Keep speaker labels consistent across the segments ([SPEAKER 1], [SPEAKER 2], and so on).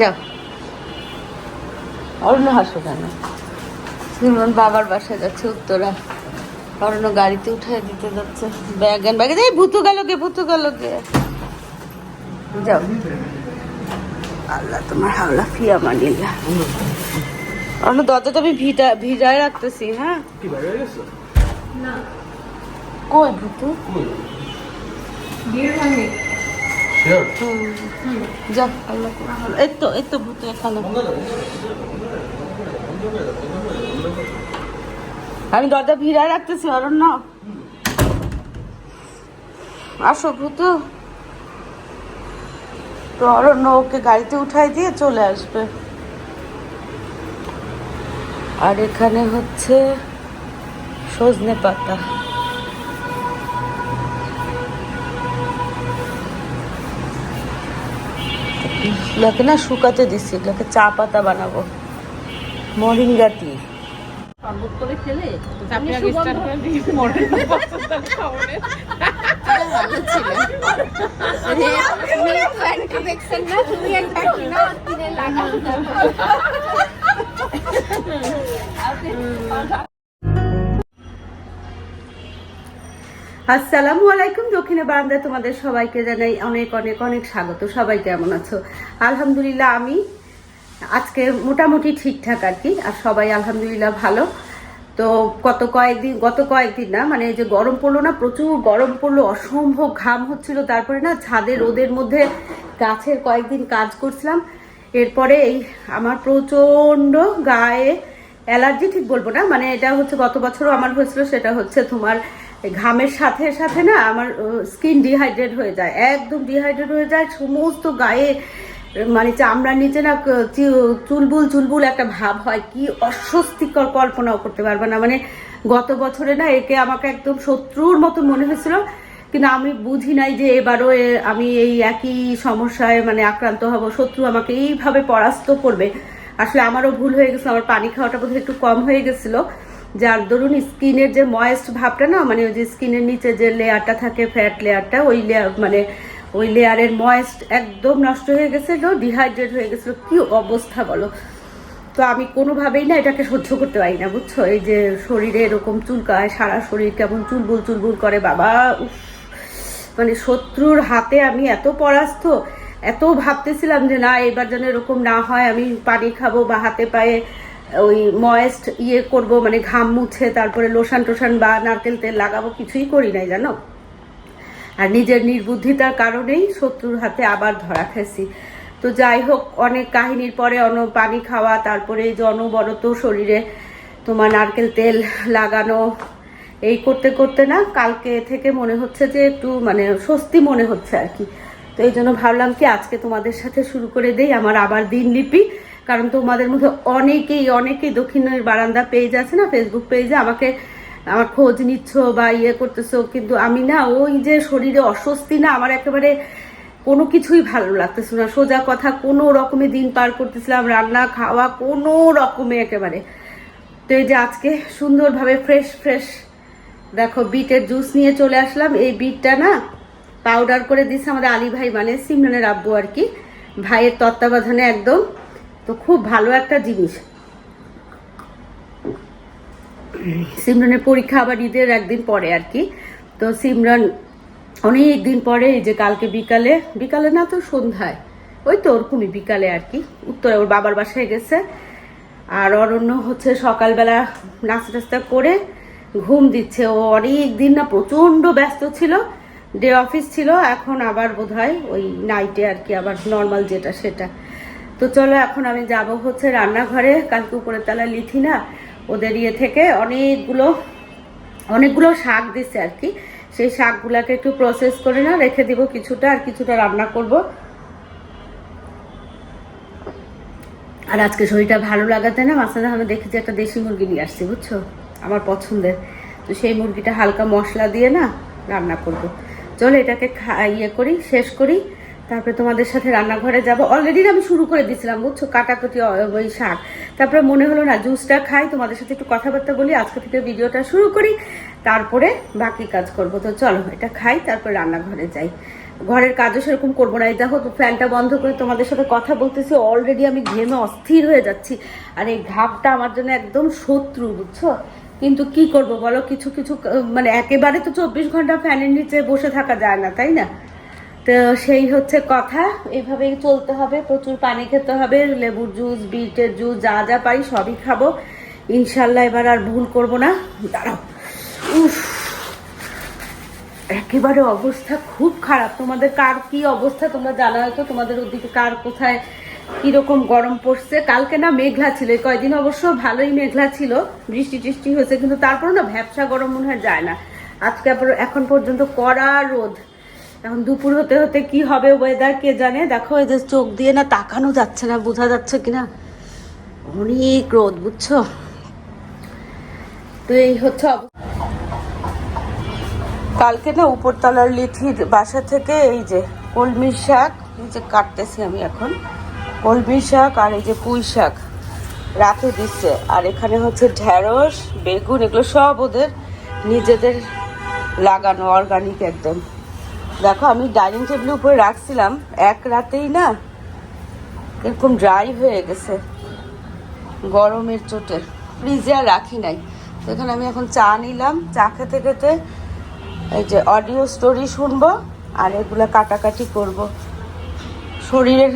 [SPEAKER 1] যাও। অরণ্য হাসো কেন? সুমন বাবার বাসায় যাচ্ছে উত্তরা। অরণ্য গাড়িতে উঠাই দিতে যাচ্ছে। ব্যাগ এন ব্যাগে যাই ভুতু গেল গে ভুতু গেল গে যাও। আল্লাহ তোমার হাওলা ফিয়া মানিল্লা অরণ্য দরজাটা আমি ভিটা ভিজায় রাখতেছি হ্যাঁ?
[SPEAKER 2] কি
[SPEAKER 1] কই ভুতু?
[SPEAKER 2] শিওর
[SPEAKER 1] আমি দরজা ভিড়ায় রাখতেছি, অরণ্য। আসো, ভূতু। তো অরণ্য ওকে গাড়িতে উঠাই দিয়ে চলে আসবে। আর এখানে হচ্ছে সজনে পাতা। এগুলোকে না শুকাতে দিচ্ছি এগুলোকে চা পাতা বানাবো। মরিঙ্গা টি আসসালামু আলাইকুম, দক্ষিণে বারান্দায় তোমাদের সবাইকে জানাই অনেক অনেক অনেক স্বাগত। সবাই কেমন আছো? আলহামদুলিল্লাহ, আমি আজকে মোটামুটি ঠিকঠাক আর কি, আর সবাই আলহামদুলিল্লাহ ভালো। তো গত কয়েকদিন গত কয়েকদিন না মানে যে গরম পড়ল না, প্রচুর গরম পড়ল, অসম্ভব ঘাম হচ্ছিল, তারপরে না ছাদে রোদের মধ্যে গাছের কয়েকদিন কাজ করছিলাম। এরপরে এই আমার প্রচণ্ড গায়ে অ্যালার্জি, ঠিক বলব না মানে এটা হচ্ছে গত বছরও আমার হয়েছিল, সেটা হচ্ছে তোমার ঘামের সাথে সাথে না আমার স্কিন ডিহাইড্রেট হয়ে যায়, একদম ডিহাইড্রেট হয়ে যায়, সমস্ত গায়ে মানে চামড়ার নিচে না চুলবুল চুলবুল একটা ভাব হয়, কি অস্বস্তিকর কল্পনাও করতে পারবে না। মানে গত বছরে না একে আমাকে একদম শত্রুর মতো মনে হয়েছিল, কিন্তু আমি বুঝি নাই যে এবারও আমি এই একই সমস্যায় মানে আক্রান্ত হব, শত্রু আমাকে এইভাবে পরাস্ত করবে। আসলে আমারও ভুল হয়ে গেছে আমার পানি খাওয়াটা বোধহয় একটু কম হয়ে গেছিল। যার দরুন স্কিনের যে ময়েস্ট ভাবটা না মানে ওই যে স্কিনের নিচে যে লেয়ারটা থাকে ফ্যাট লেয়ারটা ওই লেয়ার মানে ওই লেয়ারের ময়েস্ট একদম নষ্ট হয়ে গেছিল ডিহাইড্রেট হয়ে গেছিল। কি অবস্থা বলো? তো আমি কোনোভাবেই না এটাকে সহ্য করতে পারি না, বুঝছ? এই যে শরীরে এরকম চুলকায়, সারা শরীর কেমন চুলবুল চুলবুল করে, বাবা, উফ। মানে শত্রুর হাতে আমি এত পরাস্ত, এত ভাবতেছিলাম যে না, এবার যেন এরকম না হয়, আমি পানি খাব বা হাতে পায়ে ওই ময়েস্ট ইয়ে করব মানে ঘাম মুছে তারপরে লোশান টোশান বা নারকেল তেল লাগাবো, কিছুই করি নাই, জানো? আর নিজের নির্বুদ্ধিতার কারণেই শত্রুর হাতে আবার ধরা খেয়েছি তো যাই হোক, অনেক কাহিনীর পরে অন পানি খাওয়া, তারপরে অনবরত শরীরে তোমার নারকেল তেল লাগানো, এই করতে করতে না কালকে থেকে মনে হচ্ছে যে একটু মানে স্বস্তি মনে হচ্ছে আর কি। তো এই জন্য ভাবলাম কি আজকে তোমাদের সাথে শুরু করে দেই, আমার আবার দিনলিপি কারণ তোমাদের মধ্যে অনেকেই অনেকেই দক্ষিণের বারান্দা পেজ আছে না ফেসবুক পেজে আমাকে, আমার খোঁজ নিচ্ছ বা ইয়ে করতেছো, কিন্তু আমি না ওই যে শরীরে অস্বস্তি না, আমার একেবারে কোনো কিছুই ভালো লাগতেছে না। সোজা কথা, কোনো রকমে দিন পার করতেছিলাম, রান্না, খাওয়া, কোনো রকমে একেবারে। তো এই যে আজকে সুন্দরভাবে ফ্রেশ ফ্রেশ দেখো বিটের জুস নিয়ে চলে আসলাম। এই বিটটা না পাউডার করে দিচ্ছে আমাদের আলী ভাই মানে সিমরানের আব্বু আর কি। ভাইয়ের তত্ত্বাবধানে একদম তো খুব ভালো একটা জিনিস। সিমরনের পরীক্ষা আবার ঈদের একদিন পরে আর কি। তো সিমরন অনেক দিন পরে এই যে কালকে বিকালে বিকালে না তো সন্ধ্যায়, ওই তো ওরকমই বিকালে আর কি, উত্তরে ওর বাবার বাসায় গেছে। আর অরণ্য হচ্ছে সকালবেলা নাস্তা টাস্তা করে ঘুম দিচ্ছে। ও অনেক দিন না প্রচণ্ড ব্যস্ত ছিল ডে অফিস ছিল, এখন আবার বোধহয় ওই নাইটে আর কি আবার নর্মাল যেটা সেটা। তো চলো, এখন আমি যাব হচ্ছে রান্নাঘরে। কালকে উপরের তলায় লিথি না ওদের ইয়ে থেকে অনেকগুলো অনেকগুলো শাক দিচ্ছে আর কি। সেই শাকগুলাকে একটু প্রসেস করে না রেখে দিব কিছুটা, আর কিছুটা রান্না করব। আর আজকে শরীরটা ভালো লাগাতে না মাঝখানে আমি দেখেছি একটা দেশি মুরগি নিয়ে আসছি, বুঝছ? আমার পছন্দের। তো সেই মুরগিটা হালকা মশলা দিয়ে না রান্না করব। চলো, এটাকে ইয়ে করি, শেষ করি। তারপরে তোমাদের সাথে রান্নাঘরে যাব। অলরেডি আমি শুরু করে দিয়েছিলাম, বুঝছ? কাটাকুটি ওই শাক। তারপরে মনে হলো না জুসটা খাই, তোমাদের সাথে একটু কথাবার্তা বলি, আজকে থেকে ভিডিওটা শুরু করি। তারপরে বাকি কাজ করব। তো চলো, এটা খাই, তারপর রান্নাঘরে যাই। ঘরের কাজও সেরকম করব না। এই দেখো তো ফ্যানটা বন্ধ করে তোমাদের সাথে কথা বলতেছি। অলরেডি আমি ঘেমে অস্থির হয়ে যাচ্ছি। আর এই ঘাপটা আমার জন্য একদম শত্রু, বুঝছ? কিন্তু কি করব বলো? কিছু কিছু মানে একেবারে তো চব্বিশ ঘণ্টা ফ্যানের নিচে বসে থাকা যায় না, তাই না? তো সেই হচ্ছে কথা। এইভাবেই চলতে হবে, প্রচুর পানি খেতে হবে, লেবুর জুস, বিটের জুস, যা যা পাই সবই খাব। ইনশাল্লাহ এবার আর ভুল করব না। দাঁড়াও। উফ, একেবারে অবস্থা খুব খারাপ। তোমাদের কার কি অবস্থা তোমরা জানা হয়তো, তোমাদের ওদিকে কার কোথায় কীরকম গরম পড়ছে। কালকে না মেঘলা ছিল কয়দিন অবশ্য ভালোই মেঘলা ছিল। বৃষ্টি টিষ্টি হয়েছে, কিন্তু তারপরে না ভ্যাবসা গরম মনে হয় যায় না। আজকে এখন পর্যন্ত কড়া রোদ। এখন দুপুর হতে হতে কি হবে ওয়েদার কে জানে? দেখো, এই যে চোখ দিয়ে না তাকানো যাচ্ছে না, বোঝা যাচ্ছে কিনা। অনেক রোদ, বুঝছ? তো এই হচ্ছে কালকে না উপরতলার লিথির বাসা থেকে এই যে কলমি শাক, এই যে কাটতেছি আমি এখন। কলমি শাক আর এই যে পুঁই শাক রাতে দিচ্ছে। আর এখানে হচ্ছে ঢেঁড়স, বেগুন, এগুলো সব ওদের নিজেদের লাগানো অর্গানিক একদম। দেখো, আমি ডাইনিং টেবিলের উপরে রাখছিলাম। এক রাতেই না এরকম ড্রাই হয়ে গেছে। গরমের চোটে। ফ্রিজে আর রাখি নাই। তো এখানে আমি এখন চা নিলাম। চা খেতে খেতে এই যে অডিও স্টোরি শুনব আর এগুলো কাটাকাটি করব। শরীরের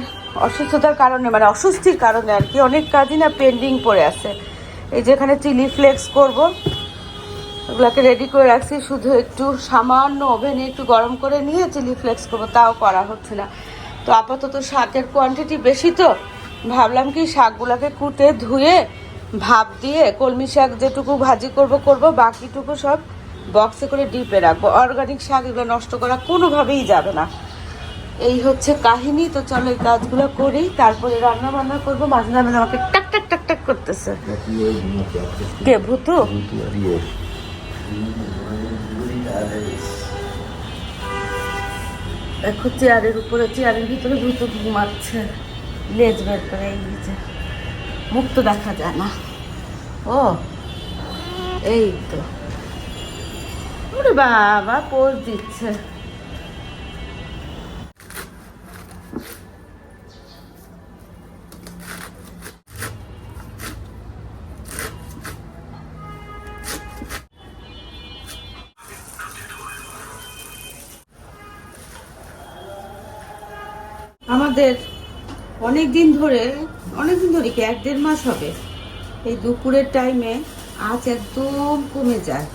[SPEAKER 1] অসুস্থতার কারণে মানে অস্বস্তির কারণে আর কি, অনেক কাজই না পেন্ডিং পড়ে আছে। এই যে এখানে চিলি ফ্লেক্স করব। এগুলোকে রেডি করে রাখছি। শুধু একটু সামান্য ওভেনে একটু গরম করে নিয়ে চিলি ফ্লেক্স করব তাও করা হচ্ছে না। তো আপাতত শাকের কোয়ান্টিটি বেশি তো। ভাবলাম কি শাকগুলোকে কুটে ধুয়ে ভাপ দিয়ে কলমি শাক যেটুকু ভাজি করব করব বাকিটুকু সব বক্সে করে ডিপে রাখব। অর্গানিক শাক এগুলো নষ্ট করা কোনোভাবেই যাবে না। এই হচ্ছে কাহিনী। তো চলো এই কাজগুলো করি। তারপরে রান্না বান্না করব। মাঝে মাঝে আমাকে টাক টাক টাক টাক করতেছে। কে ভূতু? দেখো চেয়ারের উপরে চেয়ারের ভিতরে দ্রুত ঘুমাচ্ছে লেজ বের করে নিচে মুখ তো দেখা যায় না। ও, এই তো। বাবা, পোজ দিচ্ছে। অনেক দিন ধরে অনেক দিন ধরে কি এক দেড় মাস হবে, এই দুপুরের টাইমে আঁচ একদম কমে যায়।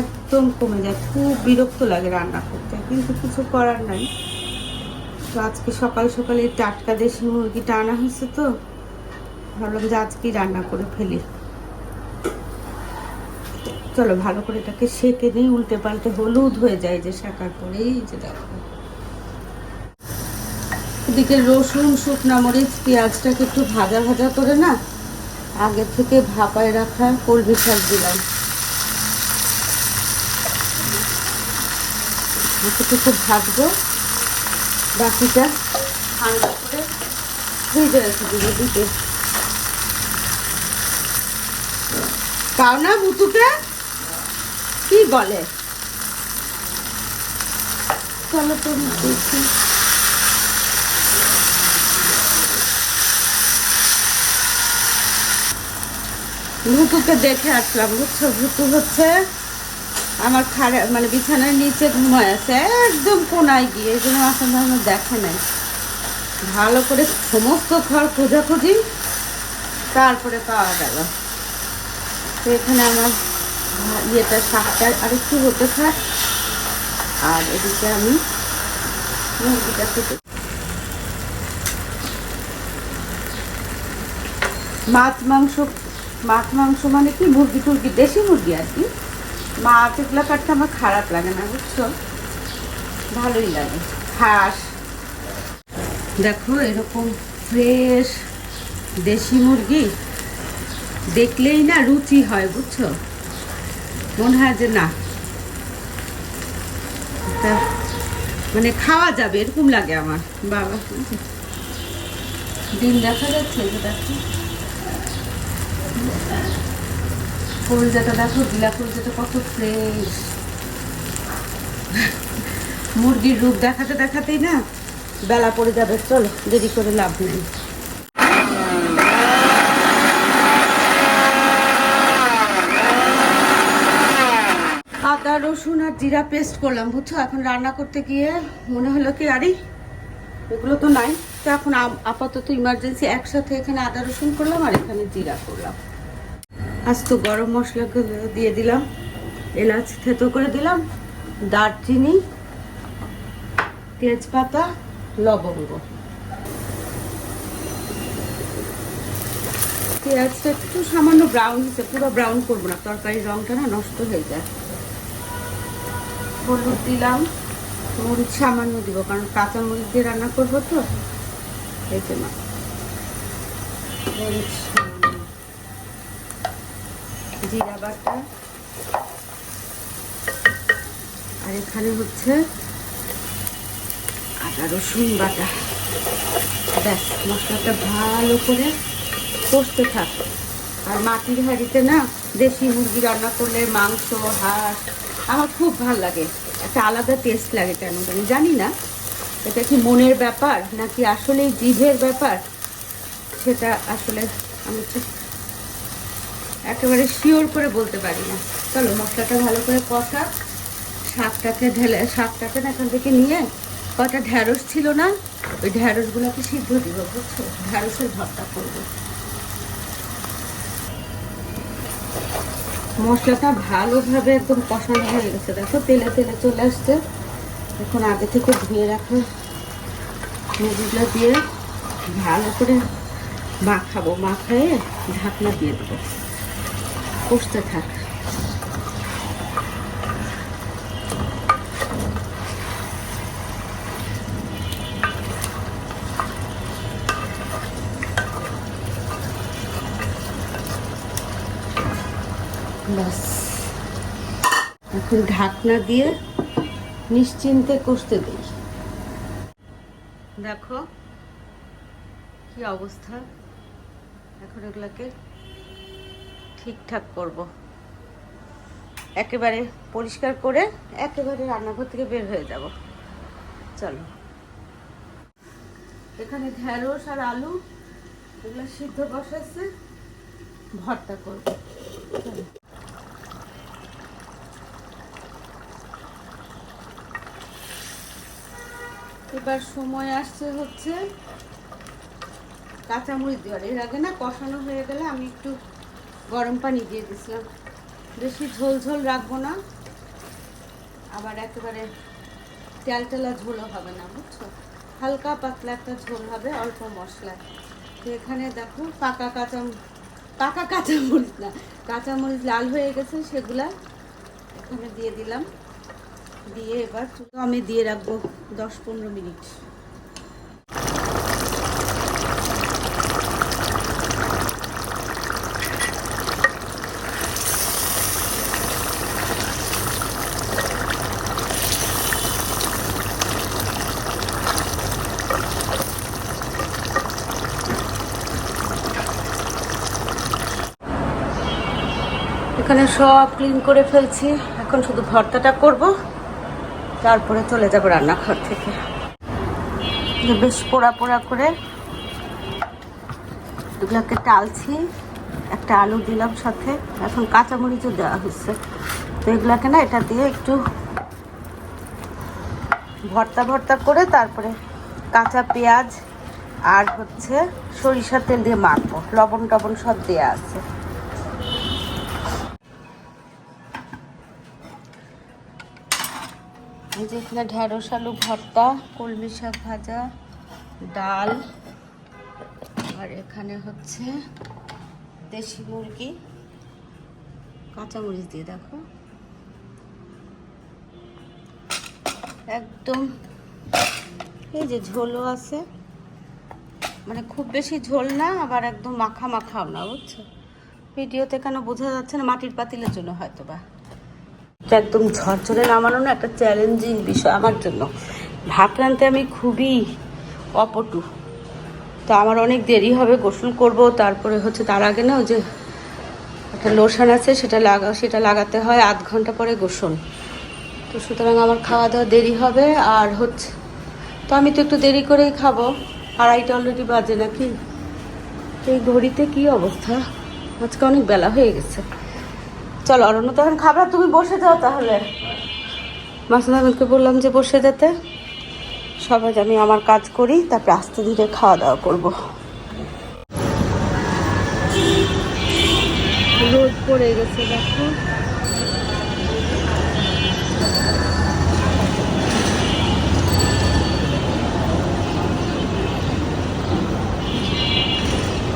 [SPEAKER 1] একদম কমে যায়, খুব বিরক্ত লাগে রান্না করতে, কিন্তু কিছু করার নাই। তো আজকে সকাল সকালে টাটকা দেশি মুরগিটা আনা হয়েছে তো, ভাবলাম যে আজকেই রান্না করে ফেলি। চলো ভালো করে এটাকে সেকে নিই, উল্টে পাল্টে হলুদ হয়ে যায় যে শাকার পরে এই যে দেখো। এদিকে রসুন, শুকনা মরিচ, পেঁয়াজটাকে একটু ভাজা ভাজা করে না, আগে থেকে ভাপায় রাখা কলমি শাক দিলাম। এতটুকু ভাজবো। বাকিটা ঠান্ডা করে ভেজে রেখে দিব দিকে। না বুতুকে কি বলে? চলো তো দেখি ভুতুকে দেখে আসলাম, বুঝছ? ভুতু হচ্ছে আমার খাড়া মানে বিছানার নিচে ঘুমায় আছে, একদম কোনায় গিয়ে, এই জন্য আসলে আমার দেখে নাই। ভালো করে সমস্ত ঘর খোঁজাখুঁজি, তারপরে পাওয়া গেল। তো এখানে আমার ইয়েটা শাকটা আর একটু হতে থাক, আর এদিকে আমি মুরগিটা কেটে মাছ, মাংস মাছ, মাংস মানে কি? মুরগি টুরগি, দেশি মুরগি আর কি। মাছ, এগুলো কাটতে আমার খারাপ লাগে না, বুঝছ? ভালোই লাগে। হাঁস। দেখো, এরকম ফ্রেশ দেশি মুরগি দেখলেই না রুচি হয়, বুঝছ? মনে হয় যে না। মানে খাওয়া যাবে, এরকম লাগে আমার। বাবা দিন দেখা যাচ্ছে কলজাটা দেখো দিলা কলজাটা কত ফ্রেশ মুরগির রূপ দেখাতে দেখাতেই না বেলা পড়ে যাবে, চলো, দেরি করে লাভ নেই। আদা, রসুন আর জিরা পেস্ট করলাম, বুঝছ? এখন রান্না করতে গিয়ে মনে হলো কি, আরে, এগুলো তো নাই। তো এখন আপাতত ইমার্জেন্সি একসাথে এখানে আদা রসুন করলাম আর এখানে জিরা করলাম। আজ তো গরম মশলাগুলো দিয়ে দিলাম, এলাচ থেতো করে দিলাম, দারচিনি, তেজপাতা, লবঙ্গ। পেঁয়াজটা একটু সামান্য ব্রাউন হয়েছে, পুরো ব্রাউন করব না, তরকারির রংটা না নষ্ট হয়ে যায়। হলুদ দিলাম, মরিচ সামান্য দিব, কারণ কাঁচা মরিচ দিয়ে রান্না করব তো। মরিচ সামান্য। জিরা বাটা। আর এখানে হচ্ছে আদা রসুন বাটা। ব্যাস, মশলাটা ভালো করে কষতে থাক। আর মাটির হাঁড়িতে না দেশি মুরগি রান্না করলে মাংস, হাঁস, আমার খুব ভালো লাগে। একটা আলাদা টেস্ট লাগে কেন জানি জানি না। এটা কি মনের ব্যাপার নাকি আসলেই জিভের ব্যাপার? সেটা আসলে আমি ঠিক একেবারে শিওর করে বলতে পারি না। চলো, মশলাটা ভালো করে কষা। শাকটাকে ঢেলে, শাকটাকে না এখান থেকে নিয়ে কটা ঢ্যাঁড়স ছিল না, ওই ঢ্যাঁড়সগুলোকে সিদ্ধ দিব, বুঝছ? ঢ্যাঁড়সের ভর্তা করব। মশলাটা ভালোভাবে একদম কষানো হয়ে গেছে। দেখো, তেলে তেলে চলে আসছে। এখন আগে থেকে ধুয়ে রাখা মুরগিগুলো দিয়ে ভালো করে মাখাবো, মাখায়ে ঢাকনা দিয়ে দেবো। কষতে থাক। এখন ঢাকনা দিয়ে নিশ্চিন্তে কষতে দিই। দেখো, কি অবস্থা? এখন এগুলাকে ঠিকঠাক করব। একেবারে পরিষ্কার করে একেবারে রান্নাঘর থেকে বের হয়ে যাব। চলো। এখানে ঢেঁড়স আর আলু, এগুলো সিদ্ধ বসাচ্ছে ভর্তা করব। এবার সময় আসছে হচ্ছে কাঁচামরিচ দেওয়ার। এর আগে না কষানো হয়ে গেলে আমি একটু গরম পানি দিয়ে দিছিলাম বেশি ঝোল ঝোল রাখব না। আবার একেবারে তেল তেলা ঝোলও হবে না, বুঝছ? হালকা পাতলা একটা ঝোল হবে, অল্প মশলা। তো এখানে দেখো পাকা কাঁচা পাকা কাঁচামরিচ না, কাঁচামরিচ লাল হয়ে গেছে সেগুলা এখানে দিয়ে দিলাম। দিয়ে এবার চুলো আমি দিয়ে রাখব দশ পনেরো মিনিট। এখানে সব ক্লিন করে ফেলছি। এখন শুধু ভর্তাটা করব। তারপরে চলে যাব রান্নাঘর থেকে। বেশ পোড়া পোড়া করে এগুলোকে টালছি, একটা আলু দিলাম সাথে, এখন কাঁচামরিচও দেওয়া হচ্ছে তো এগুলাকে না এটা দিয়ে একটু ভর্তা ভর্তা করে তারপরে কাঁচা পেঁয়াজ আর হচ্ছে সরিষার তেল দিয়ে মাখবো। লবণ টবণ সব দেওয়া আছে। যে এখানে ঢেঁড়স, আলু ভর্তা, কলমি শাক ভাজা, ডাল। আর এখানে হচ্ছে দেশি মুরগি। কাঁচামরিচ দিয়ে দেখো। একদম এই যে ঝোলও আছে। মানে খুব বেশি ঝোল না, আবার একদম মাখা মাখাও না, বুঝছ? ভিডিওতে কেন বোঝা যাচ্ছে না, মাটির পাতিলের জন্য হয়তো বা এটা একদম ঝরঝরে নামানো না একটা চ্যালেঞ্জিং বিষয় আমার জন্য। ভাত রাঁধতে আমি খুবই অপটু। তো আমার অনেক দেরি হবে, গোসল করব, তারপরে হচ্ছে তার আগে না ওই যে একটা লোশন আছে, সেটা লাগা, সেটা লাগাতে হয় আধ ঘণ্টা পরে গোসল। তো সুতরাং আমার খাওয়া দাওয়া দেরি হবে, আর হচ্ছে, তো আমি তো একটু দেরি করেই খাব। আড়াইটা অলরেডি বাজে নাকি? এই ঘড়িতে কি অবস্থা? আজকে অনেক বেলা হয়ে গেছে। চলো, অরণ্য, তখন খাবার তুমি বসে যাও তাহলে। মাসুদ আহমেদকে বললাম যে বসে যেতে। সবাই আমি আমার কাজ করি, তারপরে আস্তে ধীরে খাওয়া দাওয়া করব। রোদ পড়ে গেছে, দেখো।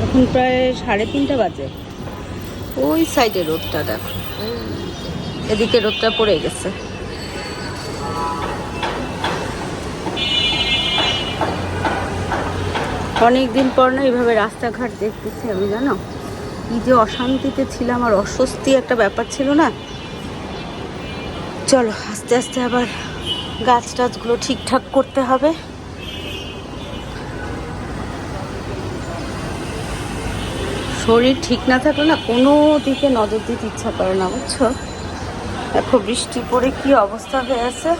[SPEAKER 1] এখন প্রায় সাড়ে তিনটা বাজে। ওই সাইডে রোদটা, দেখো। এদিকে রোদটা পড়ে গেছে। অনেক দিন পর না এইভাবে রাস্তাঘাট দেখতেছি আমি, জানো? কি যে অশান্তিতে ছিলাম আর অস্বস্তি একটা ব্যাপার ছিল না। চলো, আস্তে আস্তে আবার গাছ টাছগুলো ঠিকঠাক করতে হবে। শরীর ঠিক না থাকলে না কোনো দিকে নজর দিতে ইচ্ছা করে না, বুঝছ? দেখো, বৃষ্টি পড়ে কি অবস্থা হয়ে আছে?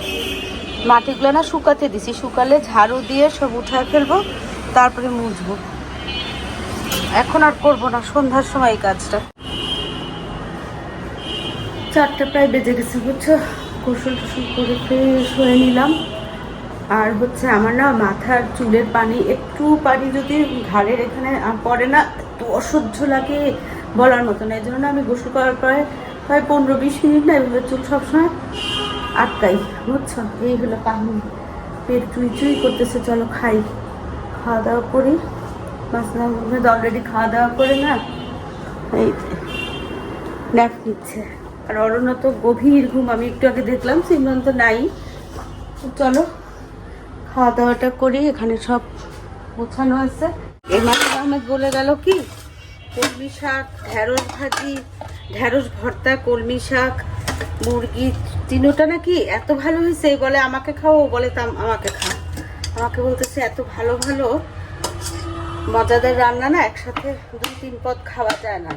[SPEAKER 1] মাটিগুলো না শুকাতে দিছি। শুকালে ঝাড়ু দিয়ে সব উঠায় ফেলব, তারপরে মুছবো। এখন আর করব না, সন্ধ্যার সময় এই কাজটা। চারটে প্রায় বেজে গেছে, বুঝছ? গোসল টোসল করে ফ্রেশ হয়ে নিলাম। আর হচ্ছে আমার না মাথার চুলের পানি, একটু পানি যদি ঘাড়ের এখানে পড়ে না, এত অসহ্য লাগে বলার মতো না। এই জন্য আমি গোসল করার পরে প্রায় পনেরো বিশ মিনিট না, এভাবে চুল সবসময় আটকাই, বুঝছ? এই হলো কাহিনী। পেট চুই চুই করতেছে, চলো খাই। খাওয়া দাওয়া করি। মাসনা অলরেডি খাওয়া দাওয়া করে না। এই ন্যাপ নিচ্ছে। আর অরণ্য তো গভীর ঘুম, আমি একটু আগে দেখলাম সিমরন তো নাই। চলো, খাওয়া দাওয়াটা করি, এখানে সব গোছানো আছে। এই মাসুদ আহমেদ বলে গেল কি, কলমি শাক ঢ্যাঁড়স ভাজি ঢ্যাঁড়স ভর্তা, কলমি শাক, মুরগি, তিনোটা নাকি এত ভালো হয়েছে? বলে আমাকে খাও বলে তাম, আমাকে খাও আমাকে বলতেছে, এত ভালো ভালো, মজাদার রান্না না, একসাথে দুই, তিন পদ খাওয়া যায় না।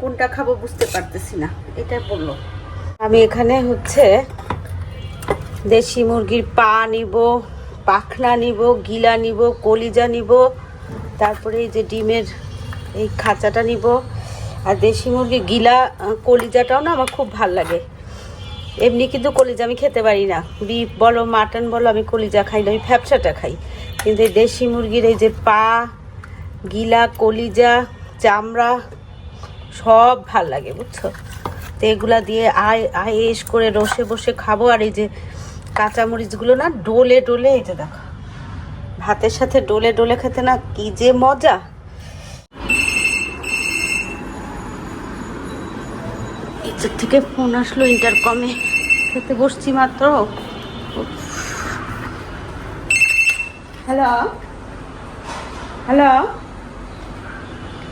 [SPEAKER 1] কোনটা খাব বুঝতে পারতেছি না। এটাই বলল। আমি এখানে হচ্ছে দেশি মুরগির পা নিব, পাখনা নিব, গিলা নিব, কলিজা নিব, তারপরে এই যে ডিমের এই খাঁচাটা নিব। আর দেশি মুরগি গিলা কলিজাটাও না আমার খুব ভালো লাগে। এমনি কিন্তু কলিজা আমি খেতে পারি না। বিফ বলো, মাটন বলো, আমি কলিজা খাই না, আমি ফ্যাপসাটা খাই। কিন্তু এই দেশি মুরগির এই যে পা, গিলা, কলিজা, চামড়া, সব ভালো লাগে, বুঝছ? তো এগুলা দিয়ে আয় আয়েস করে রসে বসে খাব। আর এই যে কাঁচামরিচগুলো না, ডোলে ডোলে, এই যে দেখো। ভাতের সাথে ডোলে ডোলে খেতে না কি যে মজা। এদের থেকে ফোন আসলো ইন্টারকমে খেতে বসছি মাত্র। হ্যালো হ্যালো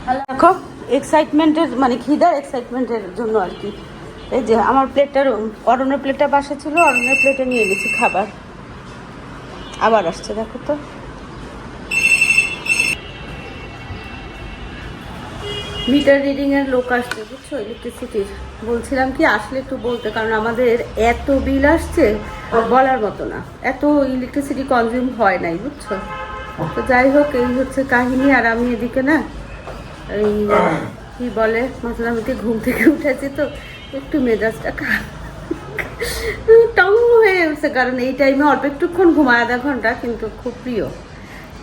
[SPEAKER 1] হ্যালো দেখো এক্সাইটমেন্টের মানে খিদার এক্সাইটমেন্টের জন্য আর কি। এই যে আমার প্লেটটার অরণ্যের প্লেটটা পাশে ছিল অরণ্যের প্লেটে নিয়ে গেছি খাবার। আবার আসছে দেখো তো। মিটার রিডিং এর লোক আসছে, বুঝছ? ইলেকট্রিসিটির বলছিলাম কি, আসলে একটু বলতে, কারণ আমাদের এত বিল আসছে বলার মতো না। এত ইলেকট্রিসিটি কনজিউম হয় নাই, বুঝছ? তো যাই হোক, এই হচ্ছে কাহিনী, আর আমি এদিকে না, এই, কি বলে মাসলামিতে ঘুম থেকে উঠেছি তো, একটু মেজাজটা টং হয়ে উঠছে, কারণ এই টাইমে অল্প একটুক্ষণ ঘুমায় আধা ঘণ্টা, কিন্তু খুব প্রিয়।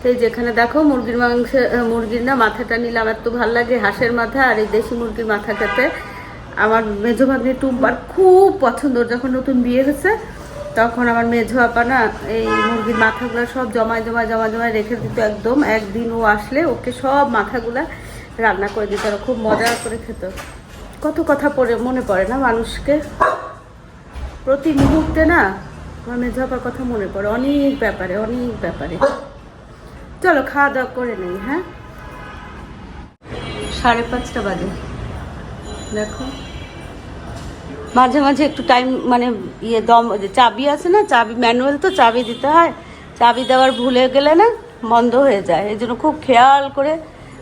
[SPEAKER 1] তো যেখানে দেখো মুরগির মাংস মুরগির না মাথাটা নিলাম এত ভালো লাগে, হাঁসের মাথা আর এই দেশি মুরগির মাথা খেতে। আমার মেজো ভাগ্নি টুম্পার খুব পছন্দ যখন নতুন বিয়ে হয়েছে, তখন আমার মেঝো আপা না এই মুরগির মাথাগুলো সব জমায় জমায় জমা জমায় রেখে দিত একদম। একদিন ও আসলে ওকে সব মাথাগুলা রান্না করে দিত, আর খুব মজা করে খেত। কত কথা পড়ে মনে পড়ে না মানুষকে? প্রতি মুহূর্তে না আমার মেঝো আপার কথা মনে পড়ে, অনেক ব্যাপারে অনেক ব্যাপারে। চলো, খাওয়া দাওয়া করে নেই হ্যাঁ? সাড়ে পাঁচটা বাজে। দেখো। মাঝে মাঝে একটু টাইম মানে ইয়ে দম চাবি আছে না, চাবি ম্যানুয়াল তো চাবি দিতে হয়। চাবি দেওয়ার ভুলে গেলে না, বন্ধ হয়ে যায়। এই জন্য খুব খেয়াল করে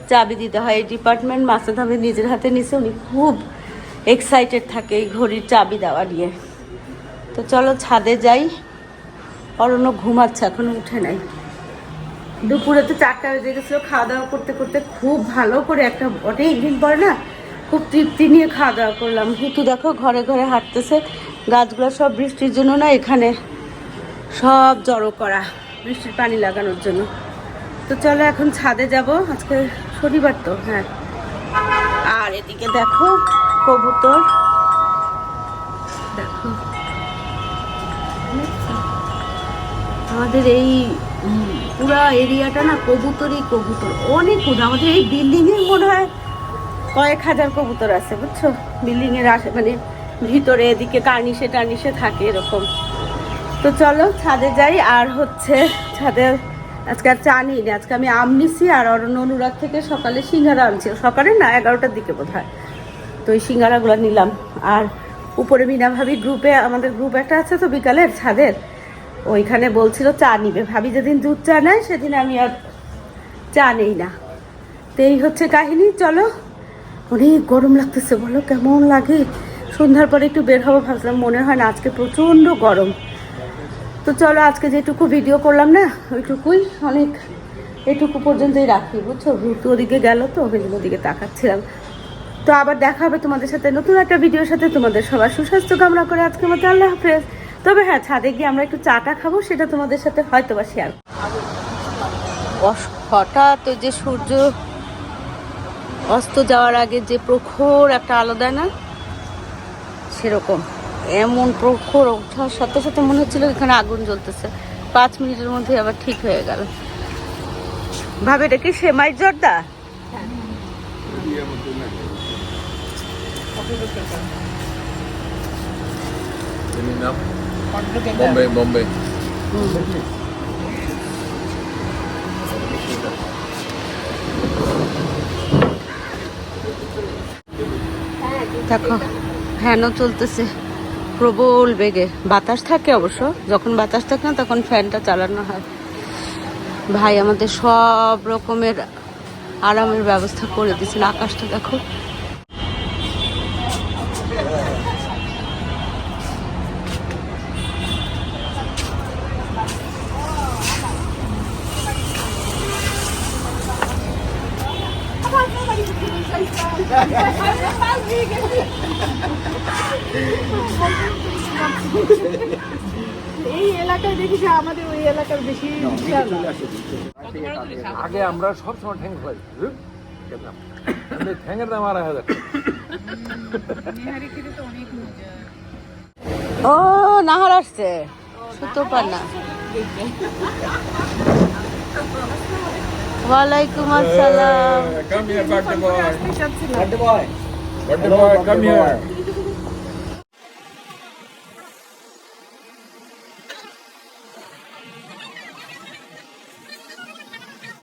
[SPEAKER 1] চাবি দিতে হয়। এই ডিপার্টমেন্ট মাসে ধামে নিজের হাতে নিছে, উনি খুব এক্সাইটেড থাকে এই ঘড়ির চাবি দেওয়া নিয়ে। তো চলো, ছাদে যাই। অরণ্য ঘুমাচ্ছে, এখনও উঠে নাই। দুপুরে তো চারটা বেজে গেছিল, খাওয়া দাওয়া করতে করতে খুব ভালো করে একটা অনেক দিন পরে না খুব তৃপ্তি নিয়ে খাওয়া দাওয়া করলাম। কিন্তু দেখো ঘরে ঘরে হাঁটতেছে, গাছগুলো সব বৃষ্টির জন্য না এখানে সব জড়ো করা, বৃষ্টির পানি লাগানোর জন্য। তো চলো এখন ছাদে যাব, আজকে শনিবার তো হ্যাঁ। আর এদিকে দেখো কবুতর, দেখো। আমাদের এই পুরা এরিয়াটা না কবুতরই কবুতর, অনেক কবুতর। আমাদের এই বিল্ডিং এর মনে হয় কয়েক হাজার কবুতর আছে, বুঝছ? বিল্ডিং এর আশে মানে ভিতরে এদিকে কার্নিশে টার্নিশে থাকে এরকম। তো চলো, ছাদে যাই, আর হচ্ছে ছাদে আজকে আর চা নিই। আজকে আমি আম নিছি আর অরণ্য অনুরাগ থেকে সকালে সিঙ্গারা আনছি। সকালে না এগারোটার দিকে বোধ হয় তো ওই সিঙ্গারাগুলো নিলাম। আর উপরে মিনা ভাবি গ্রুপে আমাদের গ্রুপ একটা আছে তো বিকালের, ছাদের। ওইখানে বলছিল, চা নিবে। ভাবি, যেদিন দুধ চা নেয়, সেদিন আমি আর চা নেই না। তো এই হচ্ছে কাহিনী। চলো, অনেক গরম লাগতেছে, বলো কেমন লাগে? সন্ধ্যার পরে একটু বের হব, ভাবছিলাম মনে হয় না, আজকে প্রচণ্ড গরম। তো চলো, আজকে যেটুকু ভিডিও করলাম না, ওইটুকুই, অনেক এটুকু পর্যন্তই রাখি, বুঝছ? ভূত ওদিকে গেল তো ওইগুলো ওদিকে তাকাচ্ছিলাম। তো আবার দেখা হবে তোমাদের সাথে নতুন একটা ভিডিওর সাথে। তোমাদের সবার সুস্বাস্থ্য কামনা করে আজকে মতো আল্লাহ হাফেজ। তবে হ্যাঁ ছাদে গিয়ে আমরা একটু চাটা খাব সেটা তোমাদের সাথে হয়তো বা শেয়ার হঠাৎ ওই যে সূর্য অস্ত যাওয়ার আগে যে প্রখর একটা আলো দেয় না? সেরকম। এমন প্রখর ওঠার সাথে সাথে মনে হচ্ছিল এখানে আগুন জ্বলতেছে। পাঁচ মিনিটের মধ্যে আবার ঠিক হয়ে গেল। ভাবে এটা কি সেমাই জর্দা?
[SPEAKER 2] বম্বে বম্বে
[SPEAKER 1] দেখো ফ্যানও চলতেছে প্রবল বেগে। বাতাস থাকে অবশ্য যখন বাতাস থাকে না তখন ফ্যানটা চালানো হয়। ভাই আমাদের সব রকমের আরামের ব্যবস্থা করে দিয়েছেন। আকাশটা দেখো
[SPEAKER 3] এই এলাকায় দেখি যে আমাদের ওই এলাকার বেশি।
[SPEAKER 2] আগে আমরা সব সময় ঠ্যাং খাই ঠ্যাংয়ের দাম আড়াই হাজার
[SPEAKER 1] ও নাহার আসছে। সুতো পানা ওয়ালাইকুম আসসালাম
[SPEAKER 2] Come here, birthday boy. Birthday boy. Birthday boy, come here.